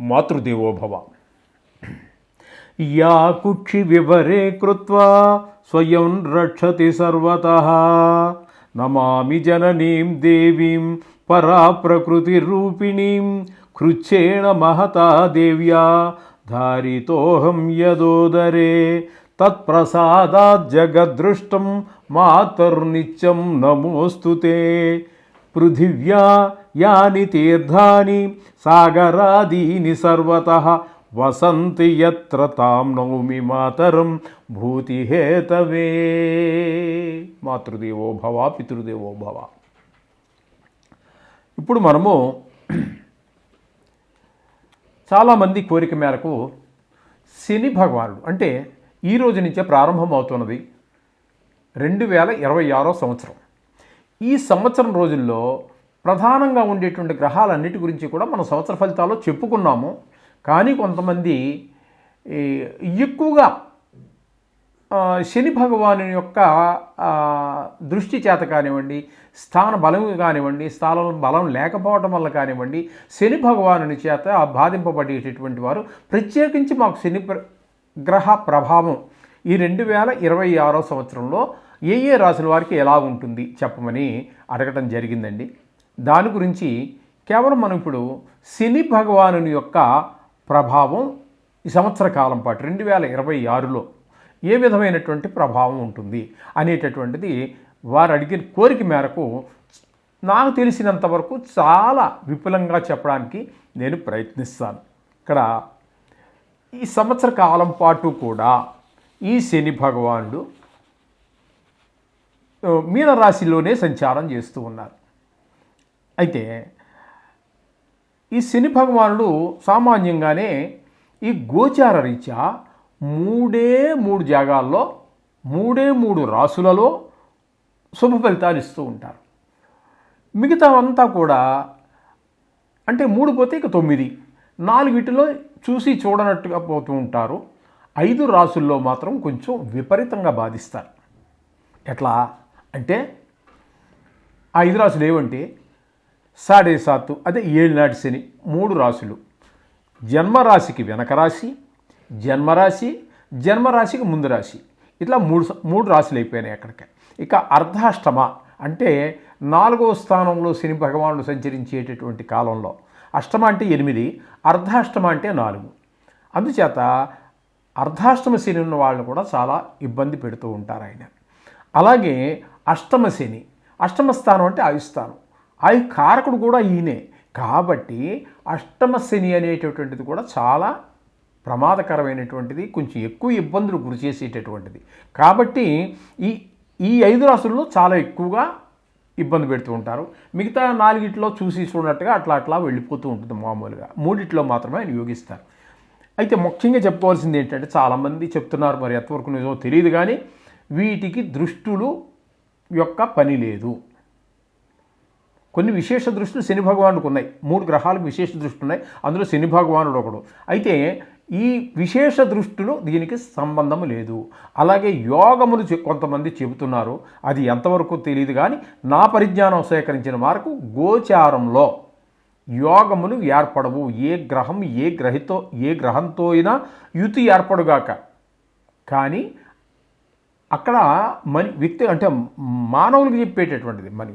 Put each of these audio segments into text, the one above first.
मातृदेवो भव या कुक्षिविवरे कृत्वा स्वयं रक्षति सर्वतः। नमामि जननीं देवीं परा पराप्रकृतिरूपिणीं। कृच्छेण महता देव्या, धारितोऽहं यदोदरे। तत्प्रसादाज्जगद्दृष्टं मातर्नित्यं नमोऽस्तु ते। पृथिव्या యాని తీర్థాని సాగరాదీని సర్వత. వసంతి యత్ర తాం నౌమి మాతరం భూతిహేతవే. మాతృదేవో భవ పితృదేవో భవ. ఇప్పుడు మనము చాలామంది కోరిక మేరకు శని భగవానుడు అంటే ఈ రోజు నుంచే ప్రారంభమవుతున్నది రెండు వేల ఇరవై ఆరో సంవత్సరం. ఈ సంవత్సరం రోజుల్లో ప్రధానంగా ఉండేటువంటి గ్రహాలన్నిటి గురించి కూడా మనం సంవత్సర ఫలితాల్లో చెప్పుకున్నాము. కానీ కొంతమంది ఈ, ఎక్కువగా శని భగవాను యొక్క దృష్టి చేత కానివ్వండి స్థాన బలం కానివ్వండి స్థానం బలం లేకపోవడం వల్ల కానివ్వండి శని భగవానుని చేత బాధింపబడేటటువంటి వారు ప్రత్యేకించి మాకు శని ప్ర- గ్రహ ప్రభావం ఈ రెండు వేల ఇరవై ఆరో సంవత్సరంలో ఏ ఏ రాసుల వారికి ఎలా ఉంటుంది చెప్పమని అడగటం జరిగిందండి. దాని గురించి కేవలం మనం ఇప్పుడు శని భగవానుని యొక్క ప్రభావం ఈ సంవత్సర కాలం పాటు రెండు వేల ఇరవై ఆరులో ఏ విధమైనటువంటి ప్రభావం ఉంటుంది అనేటటువంటిది వారు అడిగిన కోరిక మేరకు నాకు తెలిసినంత వరకు చాలా విపులంగా చెప్పడానికి నేను ప్రయత్నిస్తాను. ఇక్కడ ఈ సంవత్సర కాలం పాటు కూడా ఈ శని భగవానుడు మీనరాశిలోనే సంచారం చేస్తూ ఉన్నారు. అయితే ఈ శని భగవానుడు సామాన్యంగానే ఈ గోచార రీత్యా మూడే మూడు జాగాల్లో మూడే మూడు రాసులలో శుభ ఫలితాలు ఇస్తూ ఉంటారు. మిగతా అంతా కూడా అంటే మూడు పోతే ఇక తొమ్మిది. నాలుగిటిలో చూసి చూడనట్టుగా పోతూ ఉంటారు. ఐదు రాసుల్లో మాత్రం కొంచెం విపరీతంగా బాధిస్తారు. ఎట్లా? అంటే ఐదు రాసులు ఏవంటే సాడే సాత్తు. అదే ఏళ్ళనాటి శని. మూడు రాశులు. జన్మరాశికి వెనక రాశి జన్మరాశి జన్మరాశికి ముందు రాశి. ఇట్లా మూడు మూడు రాశులు అయిపోయినాయి అక్కడికి. ఇక అర్ధాష్టమ అంటే నాలుగో స్థానంలో శని భగవానుడు సంచరించేటటువంటి కాలంలో. అష్టమ అంటే ఎనిమిది అర్ధాష్టమ అంటే నాలుగు. అందుచేత అర్ధాష్టమ శని ఉన్న వాళ్ళని కూడా చాలా ఇబ్బంది పెడుతూ ఉంటారు ఆయన. అలాగే అష్టమ శని. అష్టమ స్థానం అంటే ఆయుస్థానం ఆ కారకుడు కూడా ఈయనే. కాబట్టి అష్టమ శని అనేటటువంటిది కూడా చాలా ప్రమాదకరమైనటువంటిది కొంచెం ఎక్కువ ఇబ్బందులు గురి చేసేటటువంటిది. కాబట్టి ఈ ఈ ఐదు రాసుల్లో చాలా ఎక్కువగా ఇబ్బంది పెడుతూ ఉంటారు. మిగతా నాలుగిట్లో చూసి చూడనట్టుగా అట్లా అట్లా వెళ్ళిపోతూ ఉంటుంది మామూలుగా. మూడిట్లో మాత్రమే ఆయన యోగిస్తారు. అయితే ముఖ్యంగా చెప్పుకోవాల్సింది ఏంటంటే చాలామంది చెప్తున్నారు మరి ఎంతవరకు నిజమో తెలియదు కానీ వీటికి దృష్టులు యొక్క పని లేదు. కొన్ని విశేష దృష్టిలు శని భగవానుడికి ఉన్నాయి. మూడు గ్రహాలకు విశేష దృష్టి ఉన్నాయి. అందులో శని భగవానుడు ఒకడు. అయితే ఈ విశేష దృష్టిలో దీనికి సంబంధం లేదు. అలాగే యోగములు చె- కొంతమంది చెబుతున్నారు. అది ఎంతవరకు తెలియదు కానీ నా పరిజ్ఞానం సేకరించిన మేరకు గోచారంలో యోగములు ఏర్పడవు. ఏ గ్రహం ఏ గ్రహితో ఏ గ్రహంతో అయినా యుతి ఏర్పడుగాక. కానీ అక్కడ మని వ్యక్తి అంటే మానవులకు చెప్పేటటువంటిది. మరి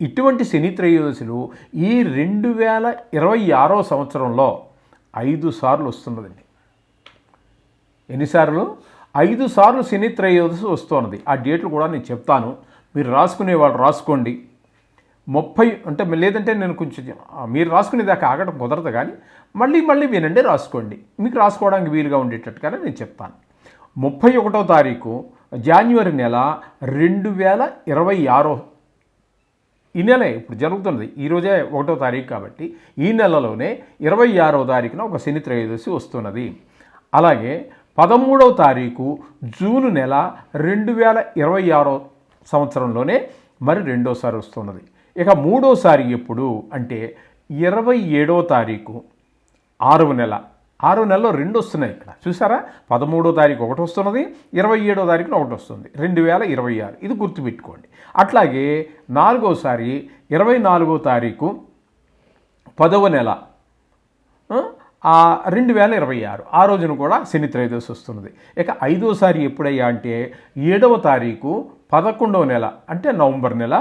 ఇటువంటి శని త్రయోదశులు ఈ రెండు వేల ఇరవై ఆరో సంవత్సరంలో ఐదు సార్లు వస్తున్నదండి. ఎన్నిసార్లు ఐదు సార్లు శని త్రయోదశి వస్తున్నది ఆ డేట్లు కూడా నేను చెప్తాను. మీరు రాసుకునే వాళ్ళు రాసుకోండి. ముప్పై అంటే లేదంటే నేను కొంచెం మీరు రాసుకునే దాకా ఆగడం కుదరదు కానీ మళ్ళీ మళ్ళీ వినండి రాసుకోండి. మీకు రాసుకోవడానికి వీలుగా ఉండేటట్టుగానే నేను చెప్తాను. ముప్పై ఒకటో తారీఖు జాన్వరి నెల రెండు వేల ఇరవై ఆరో ఈ నెలే ఇప్పుడు జరుగుతున్నది. ఈరోజే ఒకటో తారీఖు కాబట్టి ఈ నెలలోనే ఇరవై ఆరో తారీఖున ఒక శని త్రయోదశి వస్తున్నది. అలాగే పదమూడవ తారీఖు జూన్ నెల రెండు వేల ఇరవై ఆరో సంవత్సరంలోనే మరి రెండోసారి వస్తున్నది. ఇక మూడోసారి ఎప్పుడు అంటే ఇరవై ఏడవ తారీఖు ఆరవ నెల ఆరో నెలలో రెండు వస్తున్నాయి ఇక్కడ. చూసారా పదమూడో తారీఖు ఒకటి వస్తున్నది ఇరవై ఏడో తారీఖున ఒకటి వస్తుంది. రెండు వేల ఇరవై ఆరు. ఇది గుర్తుపెట్టుకోండి. అట్లాగే నాలుగోసారి ఇరవై నాలుగో తారీఖు పదవ నెల రెండు వేల ఇరవై ఆరు. ఆ రోజున కూడా శని త్రయోదశి వస్తున్నది. ఇక ఐదోసారి ఎప్పుడయ్యా అంటే ఏడవ తారీఖు పదకొండవ నెల అంటే నవంబర్ నెల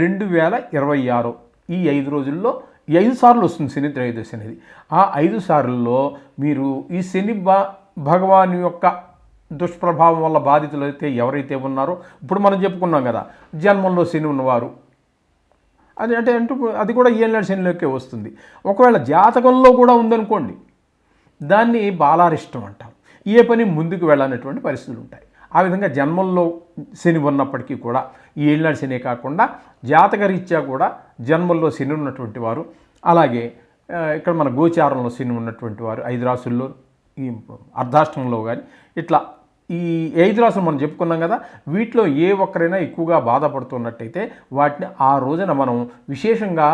రెండు వేల ఇరవై ఆరు. ఈ ఐదు రోజుల్లో ఐదు సార్లు వస్తుంది శని త్రయోదశి అనేది. ఆ ఐదు సార్లలో మీరు ఈ శని బా భగవాన్ యొక్క దుష్ప్రభావం వల్ల బాధితులు అయితే ఎవరైతే ఉన్నారో ఇప్పుడు మనం చెప్పుకున్నాం కదా జన్మంలో శని ఉన్నవారు. అది అంటే అంటూ అది కూడా ఏళ్ళ శనిలోకే వస్తుంది. ఒకవేళ జాతకంలో కూడా ఉందనుకోండి దాన్ని బాలారిష్టం అంటాం. ఏ పని ముందుకు వెళ్ళనటువంటి పరిస్థితులు ఉంటాయి. ఆ విధంగా జన్మంలో శని ఉన్నప్పటికీ కూడా ఈ ఏళ్ళనాడు శని కాకుండా జాతకరీత్యా కూడా జన్మల్లో శని ఉన్నటువంటి వారు. అలాగే ఇక్కడ మన గోచారంలో శని ఉన్నటువంటి వారు ఐదు రాసుల్లో ఈ అర్ధాష్టంలో కానీ ఇట్లా ఈ ఐదు రాసులు మనం చెప్పుకున్నాం కదా వీటిలో ఏ ఒక్కరైనా ఎక్కువగా బాధపడుతున్నట్టయితే వాటిని ఆ రోజున మనం విశేషంగా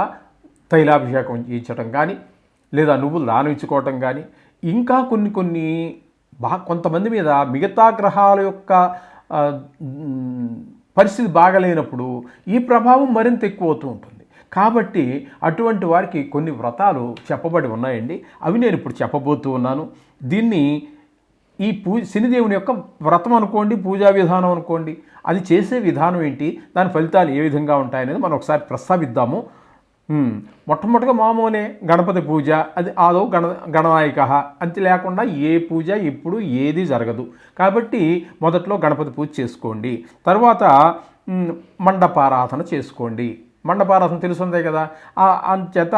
తైలాభిషేకం చేయించడం కానీ లేదా నువ్వులు దానవించుకోవటం కానీ ఇంకా కొన్ని కొన్ని బా కొంతమంది మీద మిగతా గ్రహాల యొక్క పరిస్థితి బాగలేనప్పుడు ఈ ప్రభావం మరింత ఎక్కువ అవుతూ ఉంటుంది. కాబట్టి అటువంటి వారికి కొన్ని వ్రతాలు చెప్పబడి ఉన్నాయండి. అవి నేను ఇప్పుడు చెప్పబోతూ ఉన్నాను. దీన్ని ఈ పూ శనిదేవుని యొక్క వ్రతం అనుకోండి పూజా విధానం అనుకోండి. అది చేసే విధానం ఏంటి? దాని ఫలితాలు ఏ విధంగా ఉంటాయనేది మనం ఒకసారి ప్రస్తావిద్దాము. మొట్టమొదటిగా మామూలే గణపతి పూజ అది ఆదో గణ గణనాయక. అంతే లేకుండా ఏ పూజ ఎప్పుడు ఏది జరగదు. కాబట్టి మొదట్లో గణపతి పూజ చేసుకోండి. తర్వాత మండపారాధన చేసుకోండి. మండపారసం తెలుసుందే కదా. అంచేత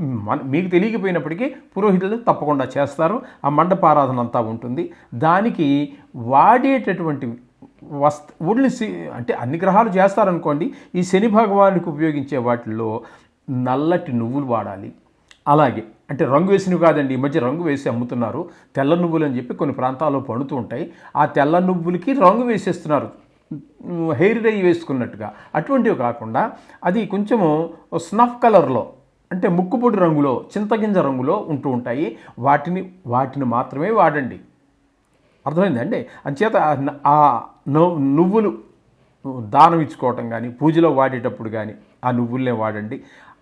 మన మీకు తెలియకపోయినప్పటికీ పురోహితులు తప్పకుండా చేస్తారు. ఆ మండపారాధన అంతా ఉంటుంది. దానికి వాడేటటువంటి వస్త ఊళ్ళని అంటే అన్ని గ్రహాలు చేస్తారనుకోండి ఈ శని భగవానికి ఉపయోగించే వాటిల్లో నల్లటి నువ్వులు వాడాలి. అలాగే అంటే రంగు వేసినవి కాదండి ఈ మధ్య రంగు వేసి అమ్ముతున్నారు. తెల్ల నువ్వులు అని చెప్పి కొన్ని ప్రాంతాల్లో పండుతూ ఉంటాయి. ఆ తెల్ల నువ్వులకి రంగు వేసేస్తున్నారు. హెయిర్ డై వేసుకున్నట్టుగా. అటువంటివి కాకుండా అది కొంచెము స్నఫ్ కలర్లో అంటే ముక్కుపొడి రంగులో చింతగింజ రంగులో ఉంటూ ఉంటాయి. వాటిని వాటిని మాత్రమే వాడండి. అర్థమైందండి అంచేత ఆ నువ్వులు దానం ఇచ్చుకోవటం కానీ పూజలో వాడేటప్పుడు కానీ ఆ నువ్వులనే వాడండి.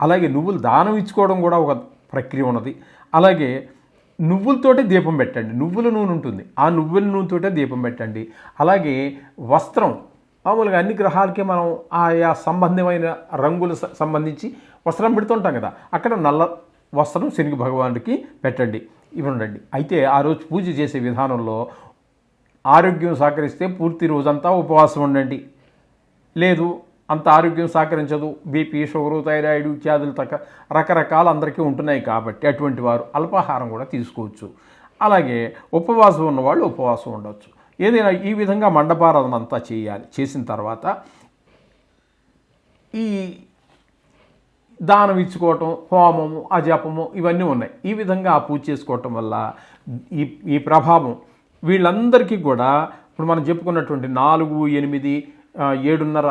అలాగే నువ్వులు దానం ఇచ్చుకోవడం కూడా ఒక ప్రక్రియ ఉన్నది. అలాగే నువ్వులతోటే దీపం పెట్టండి. నువ్వుల నూనె ఉంటుంది. ఆ నువ్వుల నూనెతోటే దీపం పెట్టండి. అలాగే వస్త్రం. మామూలుగా అన్ని గ్రహాలకి మనం ఆయా సంబంధమైన రంగులు సంబంధించి వస్త్రం పెడుతుంటాం కదా. అక్కడ నల్ల వస్త్రం శని భగవానుడికి పెట్టండి. ఇవి ఉండండి. అయితే ఆ రోజు పూజ చేసే విధానంలో ఆరోగ్యం సహకరిస్తే పూర్తి రోజంతా ఉపవాసం ఉండండి. లేదు అంత ఆరోగ్యం సహకరించదు. బీపీ షుగరు థైరాయిడ్ ఇత్యాదులు తక్క రకరకాల అందరికీ ఉంటున్నాయి కాబట్టి అటువంటి వారు అల్పాహారం కూడా తీసుకోవచ్చు. అలాగే ఉపవాసం ఉన్నవాళ్ళు ఉపవాసం ఉండవచ్చు ఏదైనా ఈ విధంగా మండపారాధన అంతా చేయాలి. చేసిన తర్వాత ఈ దానం ఇచ్చుకోవటం హోమము అజపము ఇవన్నీ ఉన్నాయి. ఈ విధంగా ఆ పూజ చేసుకోవటం వల్ల ఈ ఈ ప్రభావం వీళ్ళందరికీ కూడా ఇప్పుడు మనం చెప్పుకున్నటువంటి నాలుగు ఎనిమిది ఏడున్నర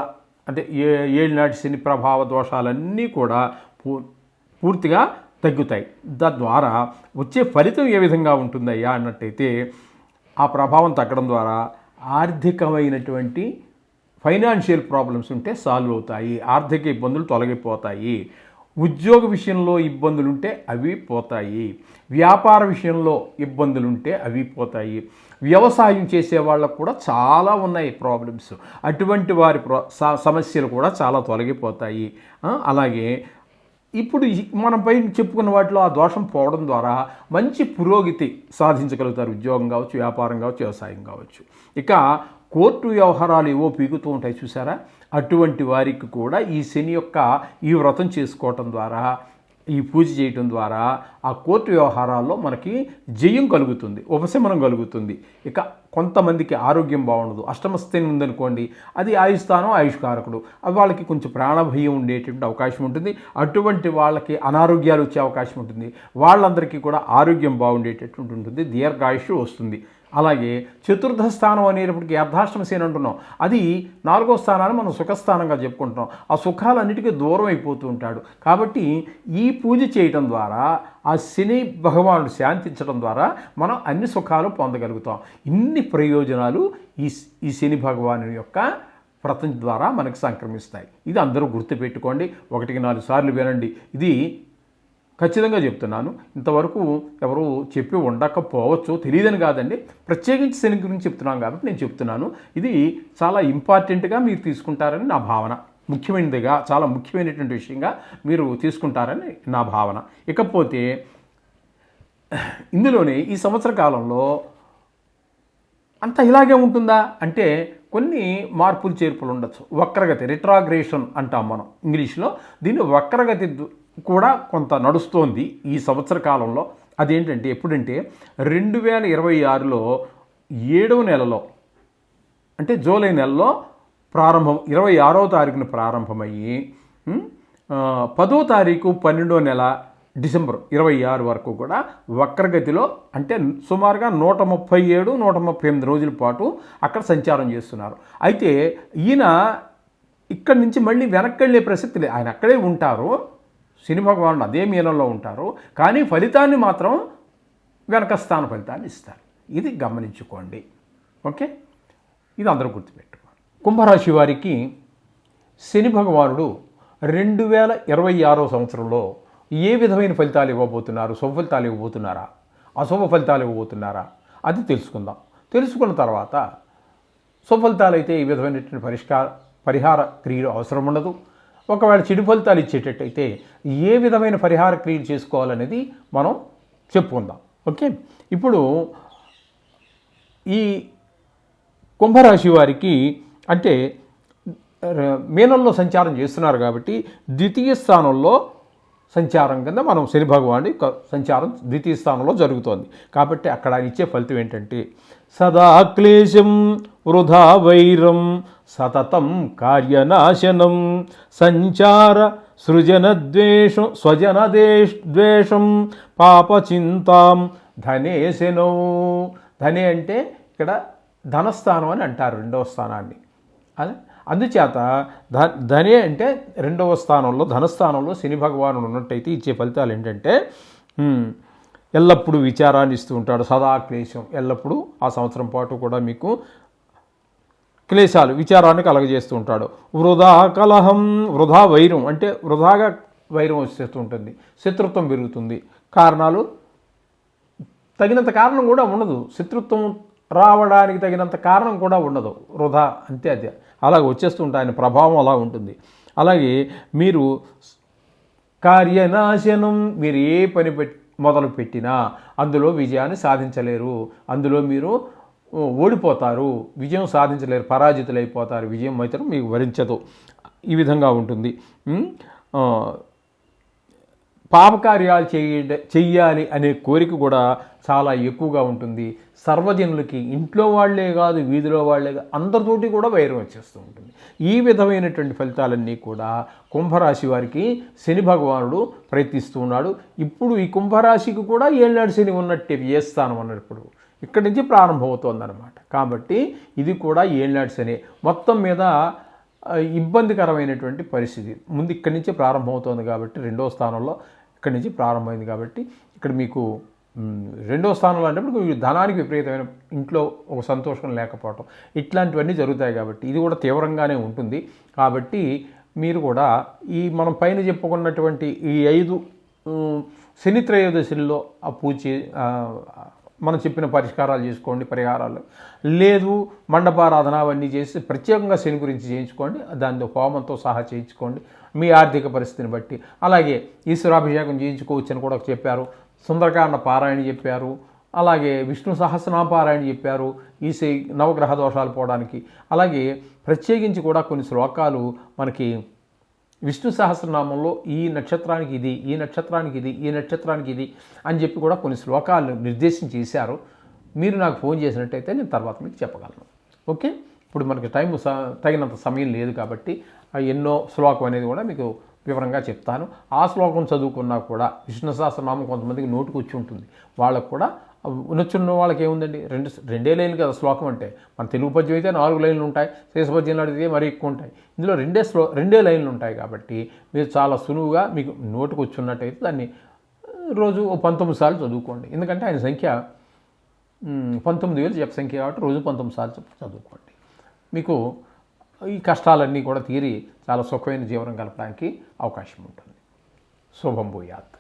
అంటే ఏ ఏళ్ళనాటి శని ప్రభావ దోషాలన్నీ కూడా పూ పూర్తిగా తగ్గుతాయి. తద్వారా వచ్చే ఫలితం ఏ విధంగా ఉంటుందయ్యా అన్నట్టయితే ఆ ప్రభావం తగ్గడం ద్వారా ఆర్థికమైనటువంటి ఫైనాన్షియల్ ప్రాబ్లమ్స్ ఉంటే సాల్వ్ అవుతాయి ఆర్థిక ఇబ్బందులు తొలగిపోతాయి ఉద్యోగ విషయంలో ఇబ్బందులు ఉంటే అవి పోతాయి వ్యాపార విషయంలో ఇబ్బందులు ఉంటే అవి పోతాయి. వ్యవసాయం చేసే వాళ్ళకు కూడా చాలా ఉన్నాయి ప్రాబ్లమ్స్ అటువంటి వారి ప్ర- సమస్యలు కూడా చాలా తొలగిపోతాయి. అలాగే ఇప్పుడు మన మనం పైన చెప్పుకున్న వాటిలో ఆ దోషం పోవడం ద్వారా మంచి పురోగతి సాధించగలుగుతారు. ఉద్యోగం కావచ్చు వ్యాపారం కావచ్చు వ్యవసాయం కావచ్చు. ఇక కోర్టు వ్యవహారాలు ఏవో పీకుతూ ఉంటాయి చూసారా? అటువంటి వారికి కూడా ఈ శని యొక్క ఈ వ్రతం చేసుకోవటం ద్వారా ఈ పూజ చేయటం ద్వారా ఆ కోర్టు వ్యవహారాల్లో మనకి జయం కలుగుతుంది ఉపశమనం కలుగుతుంది. ఇక కొంతమందికి ఆరోగ్యం బాగుండదు. అష్టమస్థితి ఉందనుకోండి అది ఆయుస్థానం ఆయుష్కారకుడు. అది వాళ్ళకి కొంచెం ప్రాణభయం ఉండేటువంటి అవకాశం ఉంటుంది. అటువంటి వాళ్ళకి అనారోగ్యాలు వచ్చే అవకాశం ఉంటుంది. వాళ్ళందరికీ కూడా ఆరోగ్యం బాగుండేటటువంటి ఉంటుంది. దీర్ఘాయుష్ వస్తుంది. అలాగే చతుర్థ స్థానం అనేటప్పటికి అర్ధాష్టమ శని అంటున్నాం. అది నాలుగో స్థానాన్ని మనం సుఖస్థానంగా చెప్పుకుంటున్నాం. ఆ సుఖాలన్నిటికీ దూరం అయిపోతూ ఉంటాడు. కాబట్టి ఈ పూజ చేయటం ద్వారా ఆ శని భగవానుడు శాంతించడం ద్వారా మనం అన్ని సుఖాలు పొందగలుగుతాం. ఇన్ని ప్రయోజనాలు ఈ ఈ శని భగవాను యొక్క వ్రతం ద్వారా మనకు సంక్రమిస్తాయి. ఇది అందరూ గుర్తుపెట్టుకోండి. ఒకటికి నాలుగు సార్లు వినండి. ఇది ఖచ్చితంగా చెప్తున్నాను. ఇంతవరకు ఎవరు చెప్పి ఉండకపోవచ్చు. తెలియదని కాదండి. ప్రత్యేకించి శని గురించి చెప్తున్నాం కాబట్టి నేను చెప్తున్నాను. ఇది చాలా ఇంపార్టెంట్గా మీరు తీసుకుంటారని నా భావన. ముఖ్యమైనదిగా చాలా ముఖ్యమైనటువంటి విషయంగా మీరు తీసుకుంటారని నా భావన. ఇకపోతే ఇందులోనే ఈ సంవత్సర కాలంలో అంత ఇలాగే ఉంటుందా? అంటే కొన్ని మార్పులు చేర్పులు ఉండొచ్చు. వక్రగతి రిట్రాగ్రేషన్ అంటాం మనం. ఇంగ్లీష్లో దీన్ని వక్రగతి కూడా కొంత నడుస్తోంది ఈ సంవత్సర కాలంలో. అదేంటంటే ఎప్పుడంటే రెండు వేల ఇరవై ఆరులో ఏడవ నెలలో అంటే జూలై నెలలో ప్రారంభం ఇరవై ఆరో తారీఖున ప్రారంభమయ్యి పదో తారీఖు పన్నెండో నెల డిసెంబర్ ఇరవై ఆరు వరకు కూడా వక్రగతిలో అంటే సుమారుగా నూట ముప్పై ఏడు నూట ముప్పై ఎనిమిది రోజుల పాటు అక్కడ సంచారం చేస్తున్నారు. అయితే ఈయన ఇక్కడి నుంచి మళ్ళీ వెనక్కి వెళ్ళే ప్రసక్తి లేదు. ఆయన అక్కడే ఉంటారు శని భగవానుడు అదే మీనంలో ఉంటారు కానీ ఫలితాన్ని మాత్రం వెనక స్థాన ఫలితాన్ని ఇస్తారు. ఇది గమనించుకోండి. ఓకే? ఇది అందరూ గుర్తుపెట్టు కుంభరాశి వారికి శని భగవానుడు రెండు వేల ఇరవై ఆరో సంవత్సరంలో ఏ విధమైన ఫలితాలు ఇవ్వబోతున్నారు? శుభ ఫలితాలు ఇవ్వబోతున్నారా? అశుభ ఫలితాలు ఇవ్వబోతున్నారా? అది తెలుసుకుందాం. తెలుసుకున్న తర్వాత సుఫలితాలు అయితే ఈ విధమైనటువంటి పరిష్కార పరిహార క్రియలు అవసరం ఉండదు. ఒకవేళ చెడు ఫలితాలు ఇచ్చేటట్టయితే ఏ విధమైన పరిహార క్రియలు చేసుకోవాలనేది మనం చెప్పుకుందాం. ఓకే? ఇప్పుడు ఈ కుంభరాశి వారికి అంటే మీనంలో సంచారం చేస్తున్నారు కాబట్టి ద్వితీయ స్థానంలో సంచారం కింద మనం శని భగవానుడి సంచారం ద్వితీయ స్థానంలో జరుగుతోంది. కాబట్టి అక్కడ ఆయన ఇచ్చే ఫలితం ఏంటంటే సదా క్లేశం వృధా వైరం సతతం కార్యనాశనం సంచార సృజన ద్వేషం స్వజన దేశ్ ద్వేషం పాపచింతాం ధనేశనో ధనే అంటే ఇక్కడ ధనస్థానం అని అంటారు రెండవ స్థానాన్ని. అదే? అందుచేత ధ ధనే అంటే రెండవ స్థానంలో ధనస్థానంలో శని భగవానుడు ఉన్నట్టయితే ఇచ్చే ఫలితాలు ఏంటంటే ఎల్లప్పుడూ విచారాన్ని ఇస్తూ ఉంటాడు. సదా క్లేశం. ఎల్లప్పుడూ ఆ సంవత్సరం పాటు కూడా మీకు క్లేశాలు విచారాన్ని కలగజేస్తూ ఉంటాడు. వృధా కలహం వృధా వైరం అంటే వృధాగా వైరం వచ్చేస్తూ ఉంటుంది. శత్రుత్వం పెరుగుతుంది. కారణాలు? తగినంత కారణం కూడా ఉండదు. శత్రుత్వం రావడానికి తగినంత కారణం కూడా ఉండదు. వృధా అంతే అదే. అలాగ వచ్చేస్తుంటే ఆయన ప్రభావం అలా ఉంటుంది. అలాగే మీరు కార్యనాశనం మీరు ఏ పని పెట్ మొదలు పెట్టినా అందులో విజయాన్ని సాధించలేరు. అందులో మీరు ఓడిపోతారు. విజయం సాధించలేరు. పరాజితులైపోతారు. విజయం మాత్రం మీకు వరించదు. ఈ విధంగా ఉంటుంది. పాపకార్యాలు చేయ చెయ్యాలి అనే కోరిక కూడా చాలా ఎక్కువగా ఉంటుంది. సర్వజనులకి ఇంట్లో వాళ్ళే కాదు వీధిలో వాళ్ళే కాదు అందరితోటి కూడా వైరం వచ్చేస్తూ ఉంటుంది. ఈ విధమైనటువంటి ఫలితాలన్నీ కూడా కుంభరాశి వారికి శని భగవానుడు ప్రయత్నిస్తూ ఉన్నాడు. ఇప్పుడు ఈ కుంభరాశికి కూడా ఏళ్ళనాడు శని ఉన్నట్టే ఏ స్థానం అన్నప్పుడు ఇక్కడి నుంచి ప్రారంభమవుతోందన్నమాట. కాబట్టి ఇది కూడా ఏళ్ళనాడు శని. మొత్తం మీద ఇబ్బందికరమైనటువంటి పరిస్థితి. ముందు ఇక్కడి నుంచి ప్రారంభమవుతోంది కాబట్టి రెండో స్థానంలో ఇక్కడి నుంచి ప్రారంభమైంది కాబట్టి ఇక్కడ మీకు రెండో స్థానంలో అంటే మీకు ధనానికి విపరీతమైన ఇంట్లో ఒక సంతోషం లేకపోవటం ఇట్లాంటివన్నీ జరుగుతాయి కాబట్టి ఇది కూడా తీవ్రంగానే ఉంటుంది. కాబట్టి మీరు కూడా ఈ మనం పైన చెప్పుకున్నటువంటి ఈ ఐదు శని త్రయోదశిలో ఆ పూజ మనం చెప్పిన పరిష్కారాలు చేసుకోండి పరిహారాలు. లేదు మండపారాధన అవన్నీ చేసి ప్రత్యేకంగా శని గురించి చేయించుకోండి దానితో హోమంతో సహా చేయించుకోండి. మీ ఆర్థిక పరిస్థితిని బట్టి. అలాగే ఈశ్వరాభిషేకం చేయించుకోవచ్చు అని కూడా చెప్పారు. సుందరకాండ పారాయణ చెప్పారు. అలాగే విష్ణు సహస్రనామపారాయణ చెప్పారు. ఈ నవగ్రహ దోషాలు పోవడానికి. అలాగే ప్రత్యేకించి కూడా కొన్ని శ్లోకాలు మనకి విష్ణు సహస్రనామంలో ఈ నక్షత్రానికి ఇది ఈ నక్షత్రానికి ఇది ఈ నక్షత్రానికి ఇది అని చెప్పి కూడా కొన్ని శ్లోకాలు నిర్దేశం చేశారు. మీరు నాకు ఫోన్ చేసినట్టయితే నేను తర్వాత మీకు చెప్పగలను. ఓకే? ఇప్పుడు మనకి టైం స- తగినంత సమయం లేదు కాబట్టి ఎన్నో శ్లోకం అనేది కూడా మీకు వివరంగా చెప్తాను. ఆ శ్లోకం చదువుకున్నా కూడా విష్ణు సహస్రనామం కొంతమందికి నోటుకు వచ్చి ఉంటుంది. వాళ్ళకు కూడా నచ్చున్న వాళ్ళకి ఏముందండి? రెండు రెండే లైన్లు కదా శ్లోకం అంటే. మన తెలుగు పద్యం అయితే నాలుగు లైన్లు ఉంటాయి. శేషపద్యంలో అడిగితే మరీ ఎక్కువ ఉంటాయి. ఇందులో రెండే శ్లో రెండే లైన్లు ఉంటాయి కాబట్టి మీరు చాలా సులువుగా మీకు నోటుకు వచ్చున్నట్టయితే దాన్ని రోజు పంతొమ్మిది సార్లు చదువుకోండి. ఎందుకంటే ఆయన సంఖ్య పంతొమ్మిది వేలు జప సంఖ్య కాబట్టి రోజు పంతొమ్మిది సార్లు చదువుకోండి. మీకు ఈ కష్టాలన్నీ కూడా తీరి చాలా సుఖమైన జీవనం గడపడానికి అవకాశం ఉంటుంది. శుభం భూయాత్.